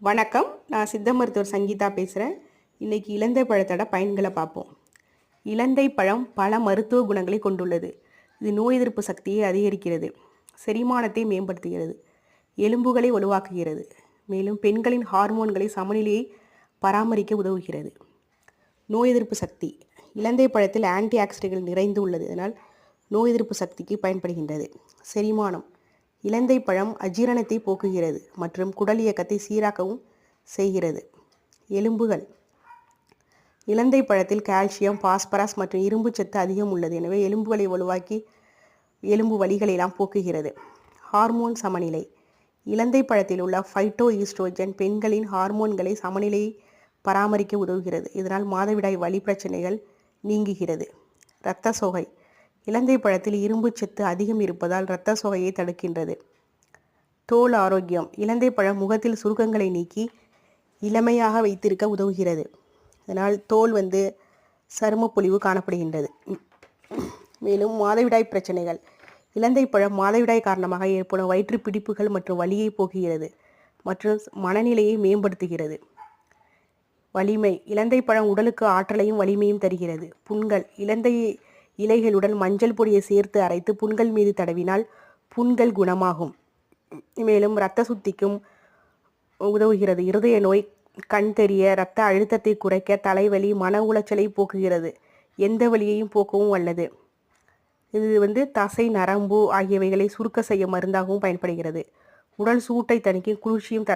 வணக்கம். நான் சித்த மருத்துவர் சங்கீதா பேசுகிறேன் இன்றைக்கி இலந்தை பழத்தோட பயன்களை பார்ப்போம். இலந்தை பழம் பல மருத்துவ குணங்களை கொண்டுள்ளது. இது நோய் எதிர்ப்பு சக்தியை அதிகரிக்கிறது செரிமானத்தை மேம்படுத்துகிறது எலும்புகளை வலுவாக்குகிறது மேலும் பெண்களின் ஹார்மோன்களை சமநிலையை பராமரிக்க உதவுகிறது. நோய் எதிர்ப்பு சக்தி இலந்தை பழத்தில் ஆன்டி ஆக்சிடென்ட்கள் நிறைந்து உள்ளது. இதனால் நோய் எதிர்ப்பு சக்திக்கு பயன்படுகின்றது. செரிமானம் இலந்தை பழம் அஜீரணத்தை போக்குகிறது மற்றும் குடல் இயக்கத்தை சீராக்கவும் செய்கிறது. எலும்புகள். இலந்தை பழத்தில் கால்சியம் பாஸ்பரஸ் மற்றும் இரும்பு சத்து அதிகம் உள்ளது. எனவே எலும்புகளை வலுவாக்கி எலும்பு வலிகளை எல்லாம் போக்குகிறது. ஹார்மோன் சமநிலை. இலந்தை பழத்தில் உள்ள ஃபைட்டோ ஈஸ்ட்ரோஜன் பெண்களின் ஹார்மோன்களை சமநிலையை பராமரிக்க உதவுகிறது. இதனால் மாதவிடாய் வலி பிரச்சனைகள் நீங்குகிறது. இரத்த சோகை. இலந்தை பழத்தில் இரும்பு சத்து அதிகம் இருப்பதால் இரத்த சோகையை தடுக்கின்றது. தோல் ஆரோக்கியம். இலந்தை பழம் முகத்தில் சுருக்கங்களை நீக்கி இளமையாக வைத்திருக்க உதவுகிறது. அதனால் தோல் வந்து சருமப்பொலிவு காணப்படுகின்றது. மேலும் மாதவிடாய் பிரச்சனைகள். இலந்தை பழம் மாதவிடாய் காரணமாக ஏற்படும் வயிற்று பிடிப்புகள் மற்றும் வலியை போக்குகிறது மற்றும் மனநிலையை மேம்படுத்துகிறது. வலிமை. இலந்தை பழம் உடலுக்கு ஆற்றலையும் வலிமையும் தருகிறது. புண்கள். இலந்தை இலைகளுடன் மஞ்சள் பொடியை சேர்த்து அரைத்து புண்கள் மீது தடவினால் புண்கள் குணமாகும். மேலும் இரத்த சுத்திக்கும் உதவுகிறது. இருதய நோய் கண் தெரிய இரத்த அழுத்தத்தை குறைக்க தலைவலி மன உளைச்சலை போக்குகிறது. எந்த வலியையும் போக்கவும் வல்லது. இது வந்து தசை நரம்பு ஆகியவைகளை சுருக்க செய்ய மருந்தாகவும் பயன்படுகிறது. உடல் சூட்டை தணிக்கும் குளிர்ச்சியும் தர